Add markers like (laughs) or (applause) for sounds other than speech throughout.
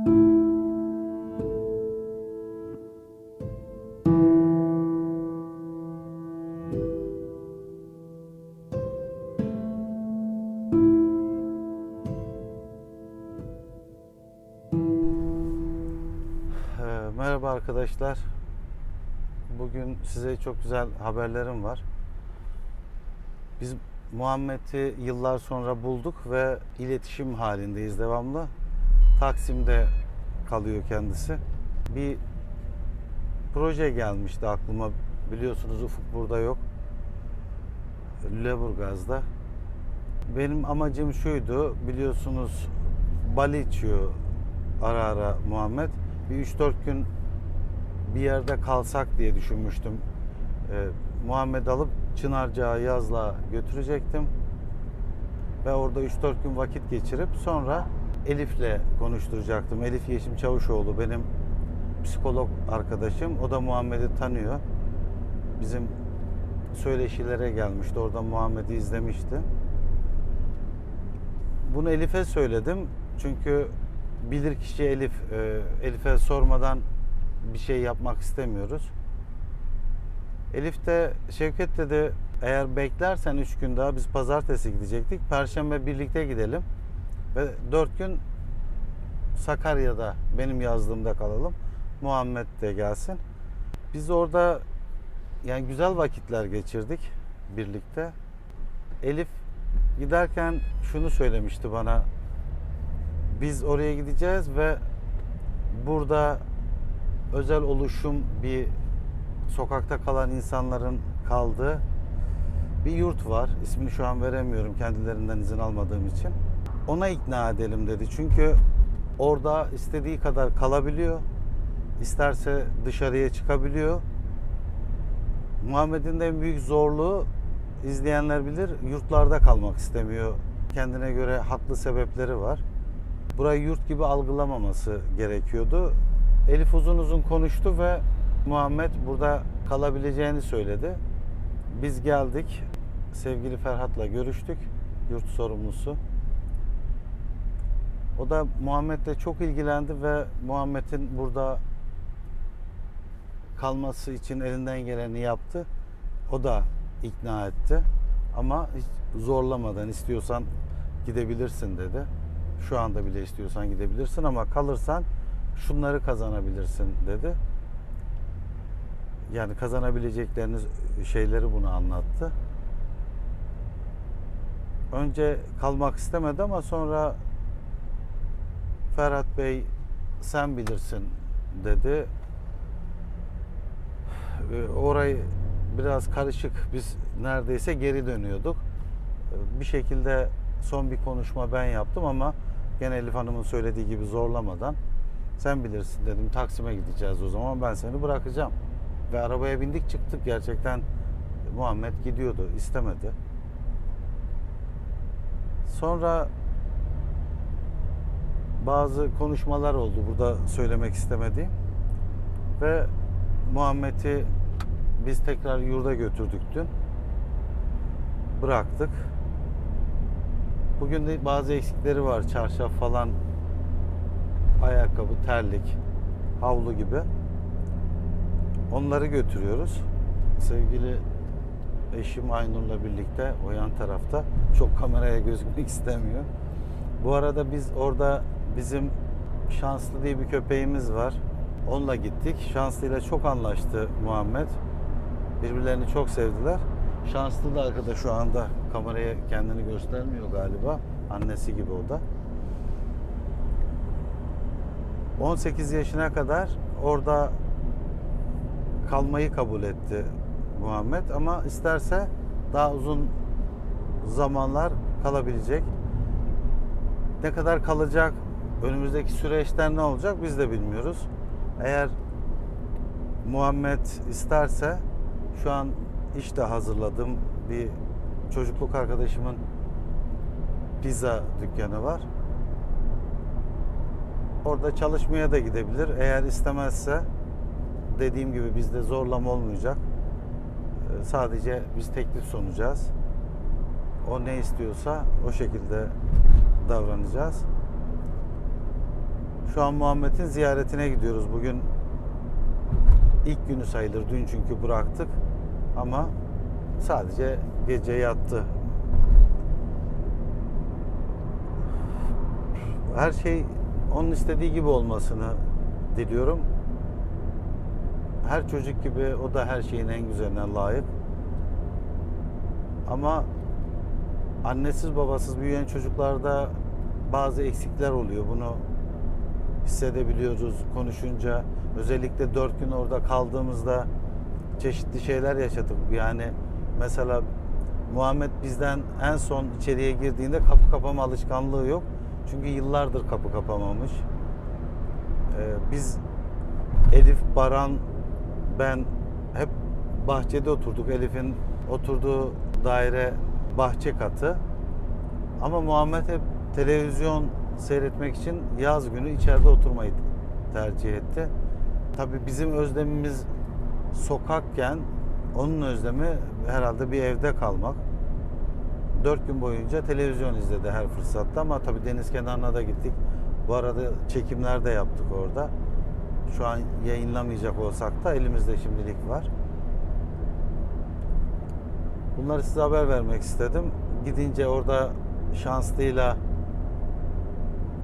Ee, Merhaba arkadaşlar. Bugün size çok güzel haberlerim var. Biz Muhammed'i yıllar sonra bulduk ve iletişim halindeyiz devamlı. Taksim'de kalıyor kendisi. Bir proje gelmişti aklıma. Biliyorsunuz Ufuk burada yok. Lüleburgaz'da. Benim amacım şuydu. Biliyorsunuz Bali içiyor ara ara Muhammed. Bir 3-4 gün bir yerde kalsak diye düşünmüştüm. Ee, Muhammed alıp Çınarcağı yazla götürecektim. Ve orada 3-4 gün vakit geçirip sonra Elif'le konuşturacaktım. Elif Yeşim Çavuşoğlu benim psikolog arkadaşım. O da Muhammed'i tanıyor. Bizim söyleşilere gelmişti. Orada Muhammed'i izlemişti. Bunu Elif'e söyledim. Çünkü bilir kişi Elif. Ee, Elif'e sormadan bir şey yapmak istemiyoruz. Elif de Şevket dedi eğer beklersen 3 gün daha biz pazartesi gidecektik. Perşembe birlikte gidelim. Ve 4 gün Sakarya'da benim yazdığımda kalalım. Muhammed de gelsin. Biz orada yani güzel vakitler geçirdik birlikte. Elif giderken şunu söylemişti bana. Biz oraya gideceğiz ve burada özel oluşum bir sokakta kalan insanların kaldığı bir yurt var. İsmini şu an veremiyorum kendilerinden izin almadığım için. Ona ikna edelim dedi. Çünkü orada istediği kadar kalabiliyor. İsterse dışarıya çıkabiliyor. Muhammed'in de en büyük zorluğu izleyenler bilir yurtlarda kalmak istemiyor. Kendine göre haklı sebepleri var. Burayı yurt gibi algılamaması gerekiyordu. Elif uzun uzun konuştu ve Muhammed burada kalabileceğini söyledi. Biz geldik. Sevgili Ferhat'la görüştük. Yurt sorumlusu. O da Muhammed'le çok ilgilendi ve Muhammed'in burada kalması için elinden geleni yaptı. O da ikna etti. Ama hiç zorlamadan istiyorsan gidebilirsin dedi. Şu anda bile istiyorsan gidebilirsin ama kalırsan şunları kazanabilirsin dedi. Yani kazanabilecekleriniz şeyleri bunu anlattı. Önce kalmak istemedi ama sonra Ferhat Bey sen bilirsin dedi. Orayı biraz karışık. Biz neredeyse geri dönüyorduk. Bir şekilde son bir konuşma ben yaptım ama gene Elif Hanım'ın söylediği gibi zorlamadan sen bilirsin dedim. Taksim'e gideceğiz o zaman ben seni bırakacağım. Ve arabaya bindik çıktık gerçekten Muhammed gidiyordu istemedi. Sonra bazı konuşmalar oldu burada söylemek istemediğim. Ve Muhammed'i biz tekrar yurda götürdük dün. Bıraktık. Bugün de bazı eksikleri var. Çarşaf falan, ayakkabı, terlik, havlu gibi. Onları götürüyoruz. Sevgili eşim Aynur'la birlikte o yan tarafta. Çok kameraya gözükmek istemiyor. Bu arada biz orada bizim Şanslı diye bir köpeğimiz var. Onunla gittik. Şanslı ile çok anlaştı Muhammed. Birbirlerini çok sevdiler. Şanslı da arkada şu anda kameraya kendini göstermiyor galiba. Annesi gibi o da. 18 yaşına kadar orada kalmayı kabul etti Muhammed ama isterse daha uzun zamanlar kalabilecek. Ne kadar kalacak, önümüzdeki süreçler ne olacak biz de bilmiyoruz. Eğer Muhammed isterse şu an işte hazırladığım bir çocukluk arkadaşımın pizza dükkanı var. Orada çalışmaya da gidebilir. Eğer istemezse dediğim gibi bizde zorlama olmayacak. Ee, Sadece biz teklif sunacağız. O ne istiyorsa o şekilde davranacağız. Şu an Muhammed'in ziyaretine gidiyoruz. Bugün ilk günü sayılır. Dün çünkü bıraktık. Ama sadece gece yattı. Her şey onun istediği gibi olmasını diliyorum. Her çocuk gibi o da her şeyin en güzeline layık. Ama annesiz babasız büyüyen çocuklarda bazı eksikler oluyor. Bunu hissedebiliyoruz konuşunca. Özellikle dört gün orada kaldığımızda çeşitli şeyler yaşadık. Yani mesela Muhammed bizden en son içeriye girdiğinde kapı kapama alışkanlığı yok. Çünkü yıllardır kapı kapamamış. Ee, biz Elif, Baran, ben hep bahçede oturduk. Elif'in oturduğu daire bahçe katı. Ama Muhammed hep televizyon seyretmek için yaz günü içeride oturmayı tercih etti. Tabii bizim özlemimiz sokakken onun özlemi herhalde bir evde kalmak. Dört gün boyunca televizyon izledi her fırsatta ama tabii deniz kenarına da gittik. Bu arada çekimler de yaptık orada. Şu an yayınlamayacak olsak da elimizde şimdilik var. Bunları size haber vermek istedim. Gidince orada şanslıyla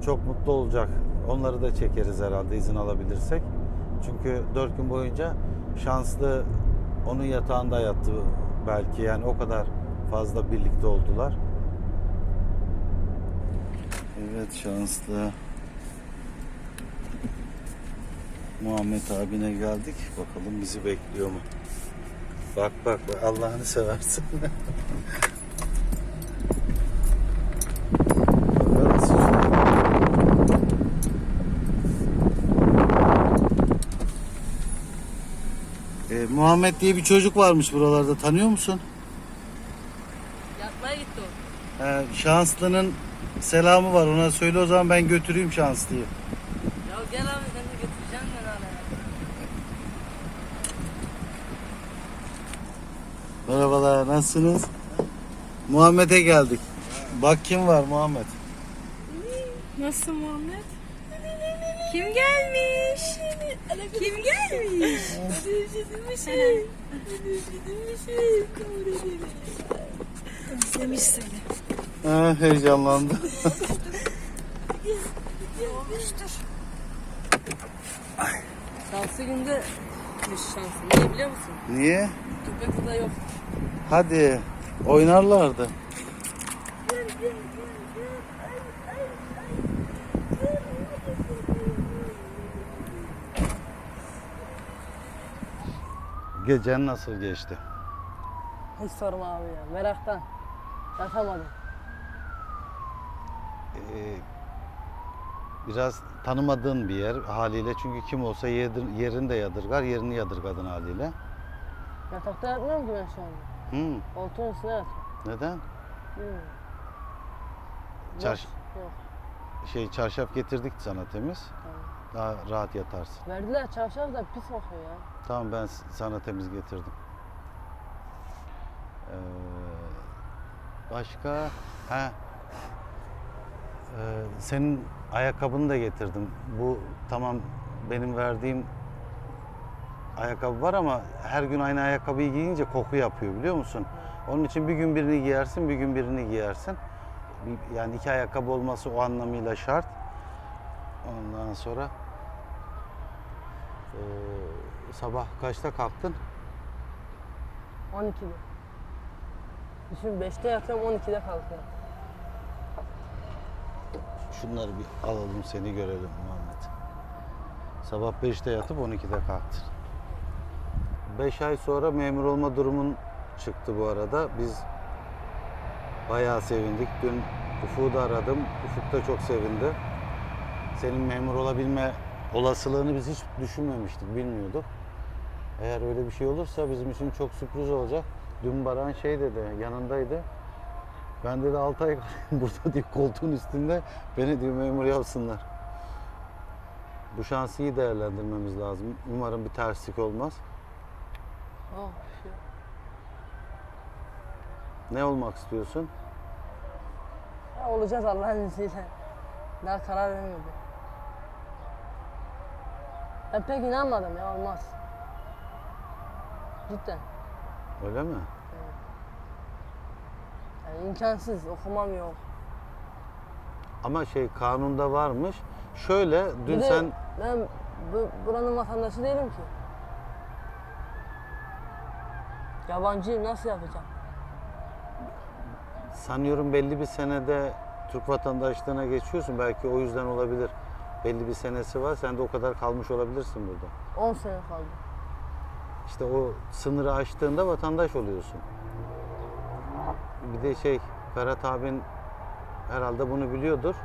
çok mutlu olacak. Onları da çekeriz herhalde izin alabilirsek. Çünkü dört gün boyunca şanslı onun yatağında yattı belki yani o kadar fazla birlikte oldular. Evet şanslı. Muhammed abine geldik. Bakalım bizi bekliyor mu? Bak bak bak Allah'ını seversin. (laughs) Muhammed diye bir çocuk varmış buralarda tanıyor musun? Yatmaya gitti o. Ee, Şanslı'nın selamı var ona söyle o zaman ben götüreyim Şanslı'yı. Ya gel abi seni de götüreceğim ben hala. Merhabalar nasılsınız? Muhammed'e geldik. Bak kim var Muhammed. Nasıl Muhammed? Kim gelmiş? Kim gelmiş? Özlemiş seni. Ha, heyecanlandı. Şanslı günde bir şanslı. Niye biliyor musun? Niye? Köpek burada yok. Hadi oynarlardı. Gecen nasıl geçti? Hiç sorma abi ya. Meraktan. Yatamadım. Ee, biraz tanımadığın bir yer haliyle çünkü kim olsa yedir- yerini de yadırgar, yerini yadırgadın haliyle. Yatakta yatmıyorum ki ben şu anda. Hı, Koltuğun üstüne yatıyorum. neden? Bilmiyorum. Çarş- Yok. Şey çarşaf getirdik sana temiz. Tamam. Daha rahat yatarsın. Verdiler çarşaf da pis kokuyor ya. Tamam ben sana temiz getirdim. Ee, başka? Ha. Ee, senin ayakkabını da getirdim. Bu tamam benim verdiğim ayakkabı var ama her gün aynı ayakkabıyı giyince koku yapıyor biliyor musun? Onun için bir gün birini giyersin, bir gün birini giyersin. Yani iki ayakkabı olması o anlamıyla şart. Ondan sonra ee, sabah kaçta kalktın? 12'de. Düşün 5'te yatıyorum 12'de kalkıyorum. Şunları bir alalım seni görelim Muhammed. Sabah 5'te yatıp 12'de kalktın. 5 ay sonra memur olma durumun çıktı bu arada. Biz bayağı sevindik. Dün Ufuk'u da aradım. Ufuk da çok sevindi. Senin memur olabilme olasılığını biz hiç düşünmemiştik, bilmiyorduk. Eğer öyle bir şey olursa bizim için çok sürpriz olacak. Dün Baran şey dedi, yanındaydı. Ben dedi 6 ay (laughs) burada diyor koltuğun üstünde beni diyor memur yapsınlar. Bu şansı iyi değerlendirmemiz lazım. Umarım bir terslik olmaz. Oh. Ne olmak istiyorsun? Ya olacağız Allah'ın izniyle. Daha karar vermedim. Ben pek inanmadım ya olmaz. Cidden. Öyle mi? Yani imkansız okumam yok. Ama şey kanunda varmış. Şöyle dün Bir de sen ben bu, buranın vatandaşı değilim ki. Yabancıyım nasıl yapacağım? sanıyorum belli bir senede Türk vatandaşlığına geçiyorsun. Belki o yüzden olabilir. Belli bir senesi var. Sen de o kadar kalmış olabilirsin burada. 10 sene kaldı. İşte o sınırı aştığında vatandaş oluyorsun. Bir de şey Ferhat abin herhalde bunu biliyordur.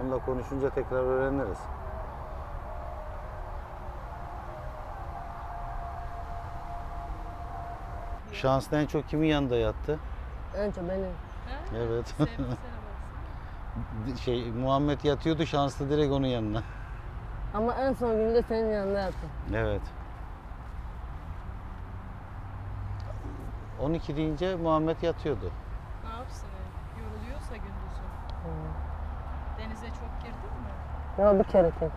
Onunla konuşunca tekrar öğreniriz. Şanslı en çok kimin yanında yattı? En çok benim. Evet. (laughs) Şey Muhammed yatıyordu şanslı direkt onun yanına. Ama en son günde senin yanında yattım. Evet. 12 deyince Muhammed yatıyordu. Ne yapsın? Yoruluyorsa gündüzü. Denize çok girdin mi? Ya bir kere tek.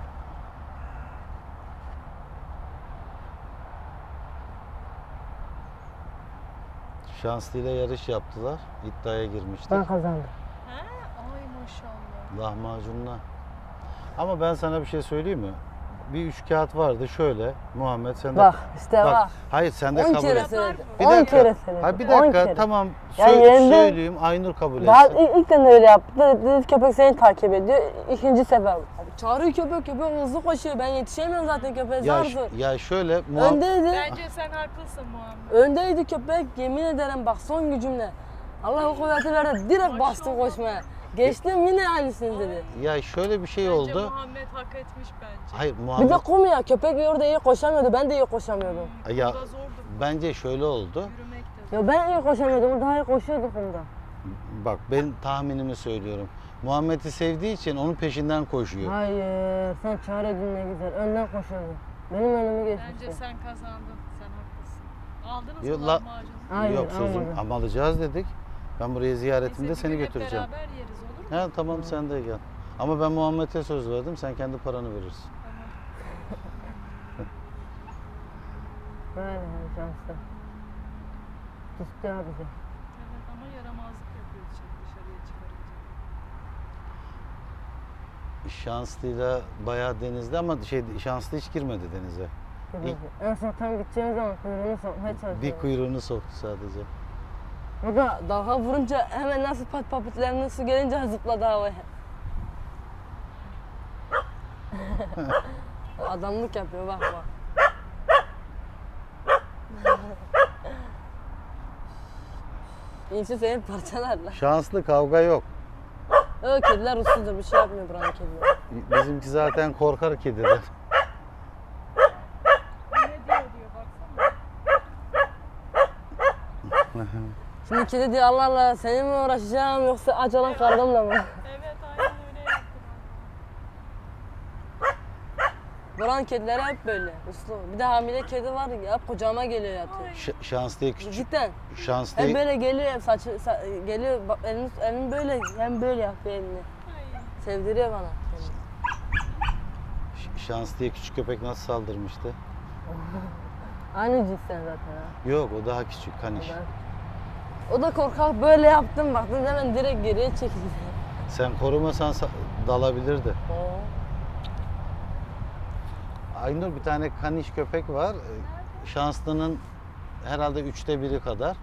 Şanslı ile yarış yaptılar. İddiaya girmiştik. Ben kazandım. Lahmacunla. Ama ben sana bir şey söyleyeyim mi? Bir üç kağıt vardı şöyle. Muhammed sen de... Bak işte bak. Hayır sen de 10 kabul kere et. söyledim. Bir 10 dakika. kere söyledim. Ha bir 10 dakika kere. tamam Ya Sö- yerinde- söyleyeyim Aynur kabul Daha etsin. ilk, ilk de öyle yaptı. Dedi, köpek seni takip ediyor. İkinci sefer. Çağırıyor köpek köpek hızlı koşuyor. Ben yetişemiyorum zaten köpeğe Ya, zar ş- zor. ya şöyle Muhammed Öndeydi. Bence sen haklısın Muhammed. Öndeydi köpek. Yemin ederim bak son gücümle. Allah o kuvveti verdi. Direkt bastı koşmaya. Geçtim yine aynısını dedi. ya şöyle bir şey Bence oldu. Muhammed hak etmiş bence. Hayır Bir Muhammed de kum ya. Köpek orada iyi koşamıyordu. Ben de iyi koşamıyordum. ya bence şöyle oldu. Yürümek de zor. Ya ben iyi koşamıyordum. O daha iyi koşuyordu kumda. Bak ben tahminimi söylüyorum. Muhammed'i sevdiği için onun peşinden koşuyor. Hayır. Sen çare dinle güzel. Önden koşuyordun. Benim önümü geçmişti. Bence sen kazandın. Sen haklısın. Aldınız Yo, mı la- lahmacunu? Hayır, Yok sözüm almadım. ama alacağız dedik. Ben buraya ziyaretimde Neyse, bir seni gün hep götüreceğim. beraber yeriz olur mu? Ha tamam sen de gel. Ama ben Muhammed'e söz verdim. Sen kendi paranı verirsin. (laughs) Böyle şanslı. Gitti abi. Evet ama yaramazlık yapıyor dışarı- dışarıya çıkarınca. Şanslıyla bayağı denizde ama şey şanslı hiç girmedi denize. İlk- En son tam gideceğim zaman kuyruğunu sokmaya çalışıyorum. Bir kuyruğunu soktu sadece. O da dalga vurunca hemen nasıl pat papitlerinin su gelince zıpladı havaya. (laughs) Adamlık yapıyor bak bak. İnsi seni parçalarlar. Şanslı kavga yok. Öyle kediler usludur bir şey yapmıyor buranın kedileri. Bizimki zaten korkar kediden. Ne diyor diyor baksana. Şimdi kedi diyor Allah Allah seninle mi uğraşacağım yoksa aç olan karnımla mı? Evet aynen öyle yaptım. Buranın kedileri hep böyle uslu. Bir de hamile kedi var ya kucağıma geliyor yatıyor. Ş- şanslıya küçük. Cidden. Şanslı Hem böyle geliyor hem saçı sa- geliyor bak elini, elini böyle hem böyle yapıyor elini. Ay. Sevdiriyor bana. Ş- şanslıya küçük köpek nasıl saldırmıştı? Aynı cinsten zaten ha. Yok o daha küçük kaniş. O da korkak böyle yaptım baktım hemen direkt geriye çekildi. Sen korumasan sa- dalabilirdi. Oo. Aynur bir tane kaniş köpek var. Ee, Şanslının herhalde üçte biri kadar.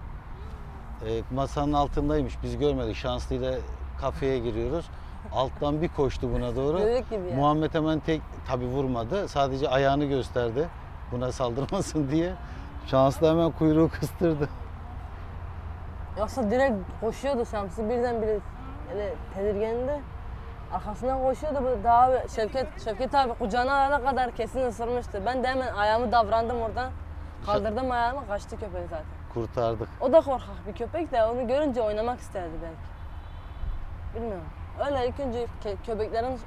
Ee, masanın altındaymış. Biz görmedik. Şanslı ile kafeye giriyoruz. Alttan bir koştu buna doğru. Bebek gibi ya. Muhammed hemen tek tabi vurmadı. Sadece ayağını gösterdi. Buna saldırmasın (laughs) diye. Şanslı hemen kuyruğu kıstırdı. Yoksa direkt koşuyordu Şamsı birden bire öyle tedirgindi. Arkasından koşuyordu bu daha bir- Şevket Şevket abi kucağına alana kadar kesin ısırmıştı. Ben de hemen ayağımı davrandım oradan. Kaldırdım ayağımı kaçtı köpek zaten. Kurtardık. O da korkak bir köpek de onu görünce oynamak isterdi belki. Bilmiyorum. Öyle ilk önce köpeklerin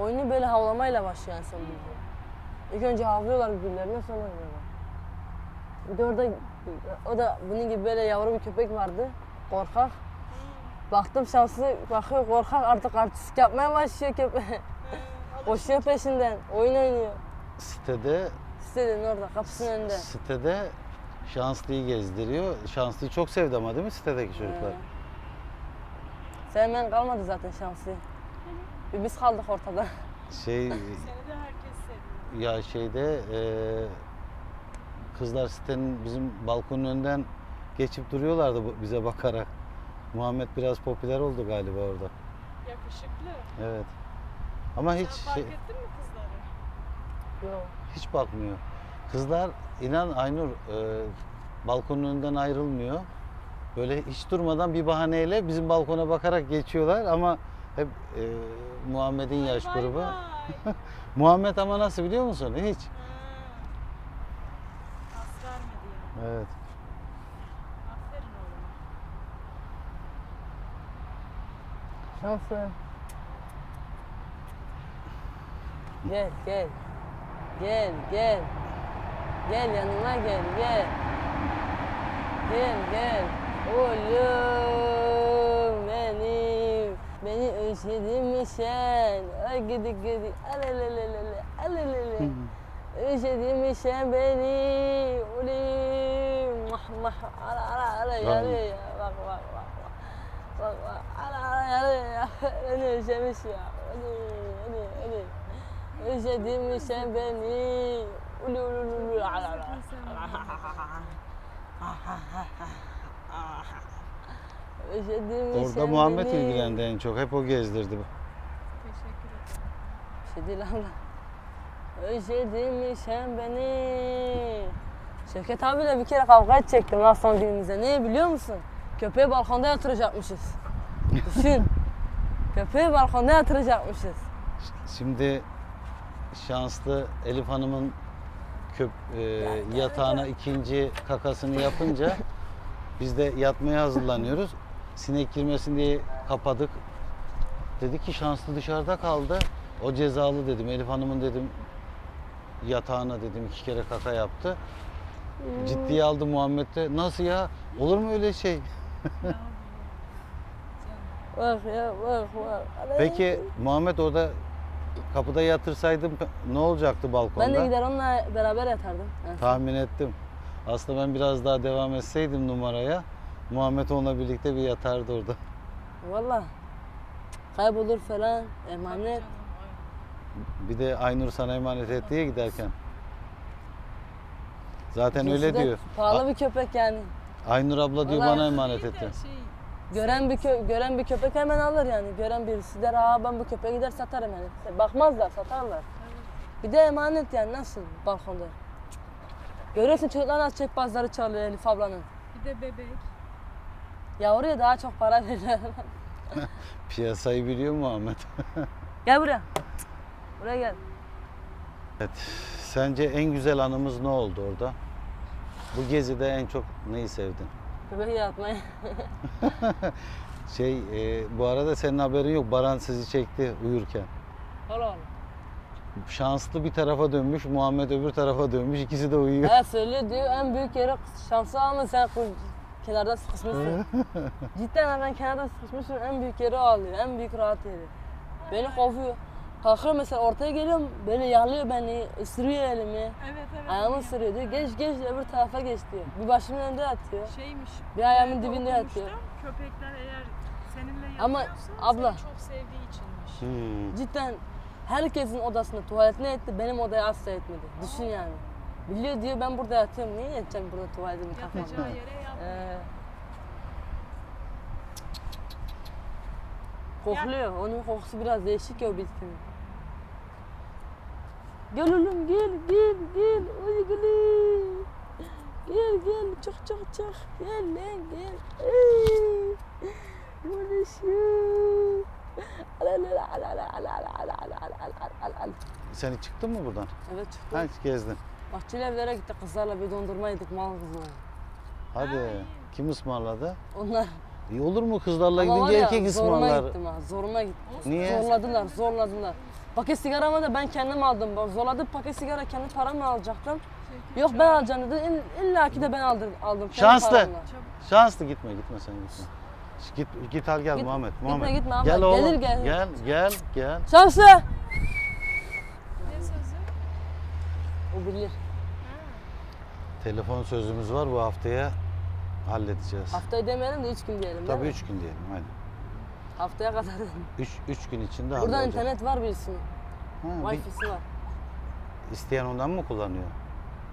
oyunu böyle havlamayla başlıyor en son bildiğim. İlk önce havlıyorlar birbirlerine sonra oynuyorlar. Bir de orada o da bunun gibi böyle yavru bir köpek vardı. Korkak. Baktım şanslı bakıyor korkak artık artistlik yapmaya başlıyor köpek. (laughs) Koşuyor peşinden. Oyun oynuyor. sitede Sitenin orada kapısının önünde. sitede Şanslı'yı gezdiriyor. Şanslı'yı çok sevdi ama değil mi sitedeki çocuklar? Ee, Sevmeyen kalmadı zaten şanslı. Bir biz kaldık ortada. Şey Seni de herkes seviyor. ya şeyde e, kızlar sitenin bizim balkonun önünden geçip duruyorlardı bize bakarak. Muhammed biraz popüler oldu galiba orada. Yakışıklı. Evet. Ama hiç Sen fark şey, ettin mi kızları? Yok. hiç bakmıyor. Kızlar inan Aynur e, balkonun önünden ayrılmıyor. Böyle hiç durmadan bir bahaneyle bizim balkona bakarak geçiyorlar ama hep e, Muhammed'in yaş Vay grubu. vay. (laughs) Muhammed ama nasıl biliyor musun? Hiç. Ha. Evet. Aferin oğluma. Şanslı. Gel gel. Gel gel. Gel yanıma gel gel. Gel gel. Oğlum benim. Beni özledin mi sen? Ay gidi gidi. Alelelelele. Alelele. Özledin mi sen beni? Oğlum. Mah mah. Ara ara ara. Yanıyor ya. Bak bak bak. bak. Bak. Ara ara yanıyor ya. Beni özlemiş ya. Hadi hadi hadi. Özledin mi sen beni? Ulu ulu ulu. Özledin mi Orada Muhammed ilgilendi en çok. Hep o gezdirdi. Teşekkür ederim. Bir şey değil abla. Özledin mi sen beni? Şevket abiyle bir kere kavga edecektim lan son günümüzde. Niye biliyor musun? Köpeği balkonda yatıracakmışız. Düşün. (laughs) Köpeği balkonda yatıracakmışız. Şimdi şanslı Elif Hanım'ın köp, e, yatağına ikinci kakasını yapınca (laughs) biz de yatmaya hazırlanıyoruz. Sinek girmesin diye kapadık. Dedi ki şanslı dışarıda kaldı. O cezalı dedim. Elif Hanım'ın dedim yatağına dedim iki kere kaka yaptı. Ciddiye aldı Muhammed de. Nasıl ya? Olur mu öyle şey? (laughs) Bak ya bak bak. Peki Muhammed orada kapıda yatırsaydım ne olacaktı balkonda? Ben de gider onunla beraber yatardım. Tahmin ettim. Aslında ben biraz daha devam etseydim numaraya Muhammed onunla birlikte bir yatardı orada. Valla. Kaybolur falan. Emanet. Bir de Aynur sana emanet ettiye giderken. Zaten öyle Cinsi de diyor. Pahalı bir köpek yani. Aynur abla diyor Vallahi bana emanet etti. Şey, Gören bir kö- gören bir köpek hemen alır yani. Gören birisi der aa ben bu köpeği gider satarım yani. Bakmazlar satarlar. Bir de emanet yani nasıl balkonda. Görüyorsun çocuklar nasıl çekbazları çalıyor Elif ablanın. bir de bebek. Ya oraya daha çok para verirler. (laughs) (laughs) Piyasayı biliyor Muhammed. (laughs) gel buraya. Buraya gel. evet. Sence en güzel anımız ne oldu orada? Bu gezide en çok neyi sevdin? Köpeği yatmaya. (laughs) Şey e, bu arada senin haberin yok. Baran sizi çekti uyurken. Oğlum. Şanslı bir tarafa dönmüş, Muhammed öbür tarafa dönmüş. İkisi de uyuyor. Evet söylüyor diyor en büyük yeri şansı ama sen kenarda sıkışmışsın. (laughs) Cidden ben kenarda sıkışmışım en büyük yeri alıyor. En büyük rahat yeri. Beni kovuyor. Kalkıyor mesela ortaya geliyorum böyle yalıyor beni, ısırıyor elimi. Evet evet. Ayağımı ya. ısırıyor diyor. Geç geç öbür tarafa geç diyor. Bir başımın önünde yatıyor. Şeymiş. Bir ayağımın nerede dibinde yatıyor. Köpekler eğer seninle Ama abla- seni çok sevdiği içinmiş. Hmm. Cidden herkesin odasında tuvaletini etti, benim odaya asla etmedi. Düşün yani. Biliyor diyor ben burada yatıyorum. Niye yatacağım burada tuvaletimi kafamda? Yatacağı yere yat. Ee, kokluyor. Onun kokusu biraz değişik ya o bitkinin. Gel Gönülüm gel gel gel uygulu. Gel gel çık çık çık gel lan gel. Bu şu? Sen çıktın mı buradan? Evet çıktım. Ha gezdin. Bahçelievlere gittik kızlarla bir dondurma yedik mal kızına. Hadi. Kim ısmarladı? Onlar. İyi olur mu kızlarla Ama gidince erkek zoruma ısmarlar. Zoruma gittim ha zoruma gittim. Niye? Zorladılar zorladılar. Paket sigaramı da ben kendim aldım. Bak, Zorladı paket sigara kendi paramla alacaktım. Yok ben alacağım dedi. İll- İlla ki de ben aldım. aldım kendi Şanslı. paramla. Şanslı gitme gitme sen gitme. Git git al gel Git- Muhammed. gitme, Muhammed. gitme ama Gel oğlum. gelir, gel. Gel gel gel. Şanslı! Ne sözü? O bilir. Telefon sözümüz var bu haftaya halledeceğiz. Haftayı demeyelim de üç gün diyelim. Tabii değil mi? üç gün diyelim hadi. Haftaya kadar. Üç, üç gün içinde Burada hallolacak. internet var birisinin. Ha, bir- Wi-Fi'si var. isteyen ondan mı kullanıyor?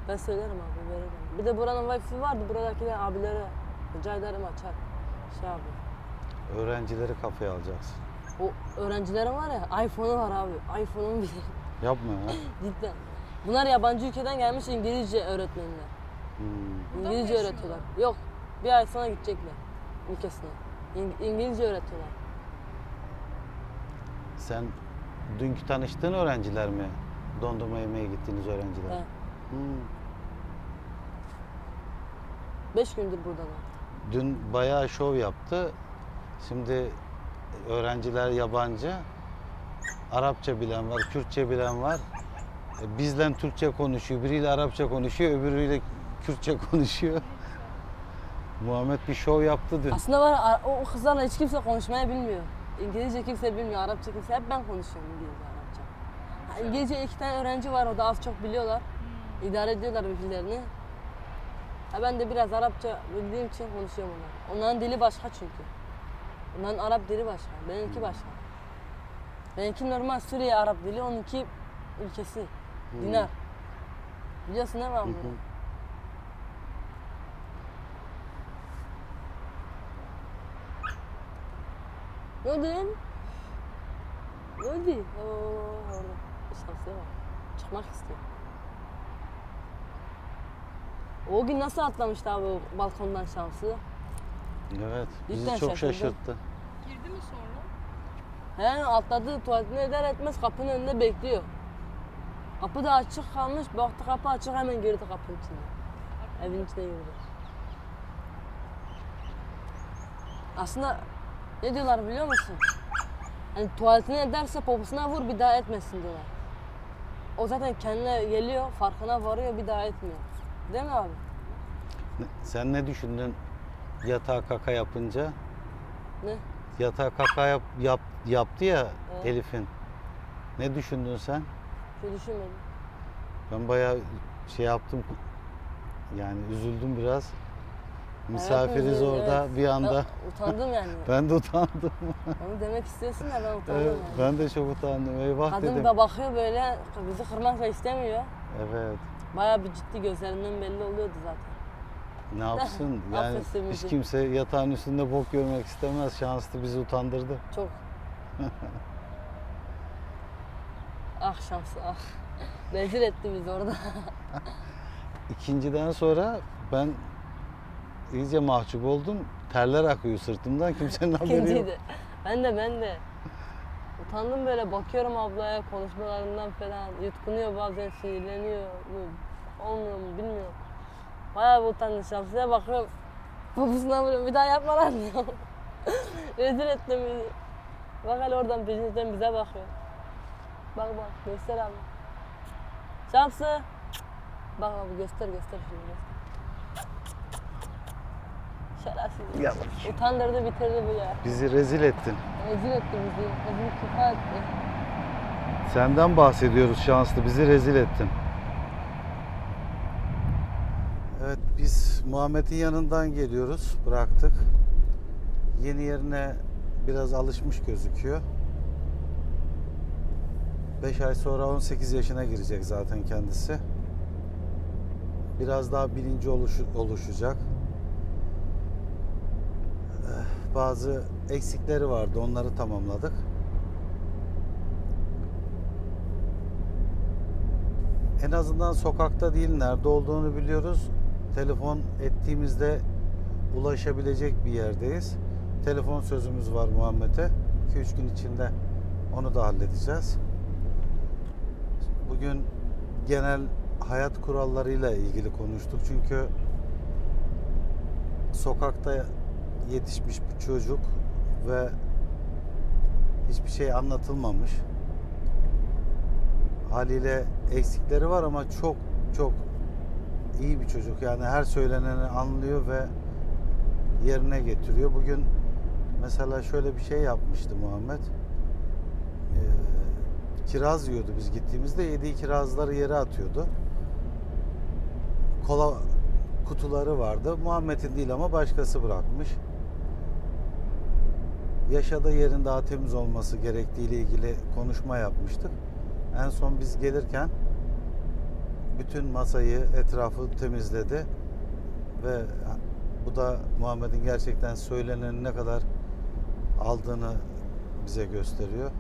Ben söylerim abi veririm. Bir de buranın Wi-Fi vardı. Buradakiler abilere rica ederim açar. Şey abi. Öğrencileri kafaya alacaksın. O öğrencilerin var ya iPhone'u var abi. iPhone'un bile. Yapma ya. (laughs) Cidden. Bunlar yabancı ülkeden gelmiş İngilizce öğretmenler. Hmm. Burada mı İngilizce yaşıyorlar? öğretiyorlar. Yok. Bir ay sonra gidecekler ülkesine. İng- İngilizce öğretiyorlar. Sen dünkü tanıştığın öğrenciler mi? Dondurma yemeye gittiğiniz öğrenciler. He. Hmm. Beş gündür buradalar. Dün bayağı şov yaptı. Şimdi öğrenciler yabancı. Arapça bilen var, Kürtçe bilen var. E, Bizle Türkçe konuşuyor, biriyle Arapça konuşuyor, öbürüyle Kürtçe konuşuyor. Muhammed bir şov yaptı dün. Aslında var o kızlarla hiç kimse konuşmayı bilmiyor. İngilizce kimse bilmiyor, Arapça kimse. Hep ben konuşuyorum İngilizce, Arapça. Ha, İngilizce iki tane öğrenci var, o da az çok biliyorlar. İdare ediyorlar birbirlerini. Ha, ben de biraz Arapça bildiğim için konuşuyorum onlarla. Onların dili başka çünkü. Onların Arap dili başka, benimki başka. Benimki normal Suriye Arap dili, onunki ülkesi. Dinar. Biliyorsun değil mi abi? Hı oldu? Oo, orada. Şanslıya bak. Çıkmak istiyor. O gün nasıl atlamıştı abi o balkondan şansı? Evet, bizi Cidden çok şaşırdım. şaşırttı. Girdi mi sonra? He atladı tuvaletine eder etmez kapının önünde bekliyor. Kapı da açık kalmış. Baktı kapı açık hemen girdi kapının içine. Evin içine girdi. Aslında ne diyorlar biliyor musun? Hani tuvaletine ederse poposuna vur bir daha etmesin diyorlar. O zaten kendine geliyor, farkına varıyor bir daha etmiyor. Değil mi abi? Sen ne düşündün yatağa kaka yapınca? Ne? Yatağa kaka yap, yap- yaptı ya Evet. Elif'in. Ne düşündün sen? Hiç düşünmedim. Ben bayağı şey yaptım. Yani üzüldüm biraz. Misafiriz üzüldüm, orada evet. bir anda. Ben utandım yani. (laughs) Ben de utandım. (laughs) Onu demek istiyorsun ya ben utandım Evet, yani. ben de çok utandım. Eyvah Kadın dedim. da bakıyor böyle bizi kırmak da istemiyor. Evet. Bayağı bir ciddi gözlerinden belli oluyordu zaten. Ne yapsın? (laughs) Yani hiç kimse yatağın üstünde bok görmek istemez. Şanslı bizi utandırdı. Çok. ah şansı ah. Rezil etti bizi orada. İkinciden sonra ben iyice mahcup oldum. Terler akıyor sırtımdan. Kimsenin (laughs) haberi yok. Ben de ben de. Utandım böyle bakıyorum ablaya konuşmalarından falan. Yutkunuyor bazen sinirleniyor. Olmuyor mu bilmiyorum. Bayağı bir utandım şapsıya bakıyorum. (laughs) Babasına vuruyorum bir daha yapma lan (laughs) diyor. Rezil ettim bizi. Bak hele oradan peşinden bize bakıyor. Bak bak göster abi. Şapsı. Bak abi göster göster şimdi göster. Şerefsiz. Ya bak. Utandırdı bitirdi bu ya. Bizi rezil ettin. Rezil etti bizi. Rezil küfa etti. Senden bahsediyoruz şanslı. Bizi rezil ettin. Evet biz Muhammed'in yanından geliyoruz. Bıraktık. Yeni yerine biraz alışmış gözüküyor. 5 ay sonra 18 yaşına girecek zaten kendisi. Biraz daha bilinci oluşu- oluşacak. Bazı eksikleri vardı. Onları tamamladık. En azından sokakta değil, nerede olduğunu biliyoruz. Telefon ettiğimizde ulaşabilecek bir yerdeyiz. Telefon sözümüz var Muhammed'e. 2-3 gün içinde onu da halledeceğiz. Bugün genel hayat kurallarıyla ilgili konuştuk. Çünkü sokakta yetişmiş bir çocuk ve hiçbir şey anlatılmamış haliyle eksikleri var ama çok çok iyi bir çocuk. Yani her söyleneni anlıyor ve yerine getiriyor. Bugün mesela şöyle bir şey yapmıştı Muhammed. Ee, kiraz yiyordu biz gittiğimizde. Yediği kirazları yere atıyordu. kola kutuları vardı. Muhammed'in değil ama başkası bırakmış. Yaşadığı yerin daha temiz olması gerektiği ile ilgili konuşma yapmıştık. En son biz gelirken bütün masayı, etrafı temizledi ve bu da Muhammed'in gerçekten söylenenin ne kadar aldığını bize gösteriyor.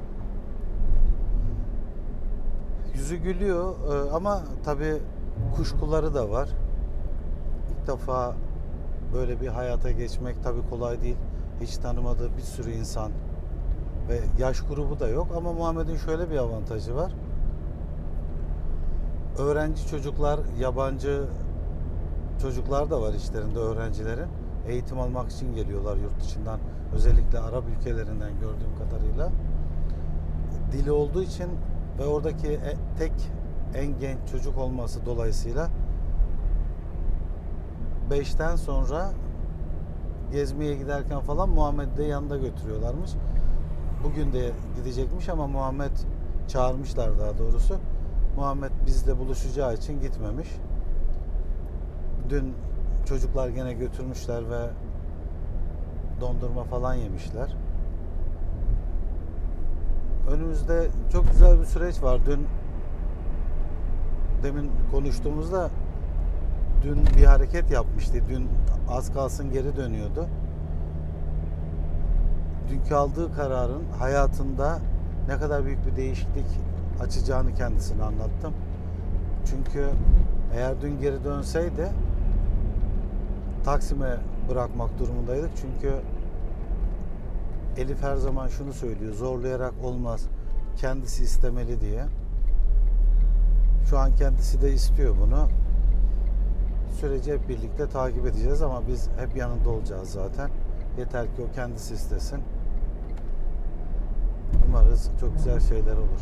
Yüzü gülüyor e, ama tabii kuşkuları da var. İlk defa böyle bir hayata geçmek tabii kolay değil. Hiç tanımadığı bir sürü insan ve yaş grubu da yok ama Muhammed'in şöyle bir avantajı var. Öğrenci çocuklar, yabancı çocuklar da var içlerinde öğrencilerin. Eğitim almak için geliyorlar yurt dışından. Özellikle Arap ülkelerinden gördüğüm kadarıyla. Dili olduğu için ve oradaki e- tek en genç çocuk olması dolayısıyla 5'ten sonra gezmeye giderken falan Muhammed'i de yanında götürüyorlarmış. Bugün de gidecekmiş ama Muhammed çağırmışlar daha doğrusu. Muhammed bizle buluşacağı için gitmemiş. Dün çocuklar gene götürmüşler ve dondurma falan yemişler. Önümüzde çok güzel bir süreç var. Dün demin konuştuğumuzda dün bir hareket yapmıştı. Dün az kalsın geri dönüyordu. Dünkü aldığı kararın hayatında ne kadar büyük bir değişiklik açacağını kendisine anlattım. Çünkü eğer dün geri dönseydi Taksim'e bırakmak durumundaydık. Çünkü Elif her zaman şunu söylüyor. Zorlayarak olmaz. Kendisi istemeli diye. Şu an kendisi de istiyor bunu. Süreci hep birlikte takip edeceğiz ama biz hep yanında olacağız zaten. Yeter ki o kendisi istesin. Umarız çok güzel şeyler olur.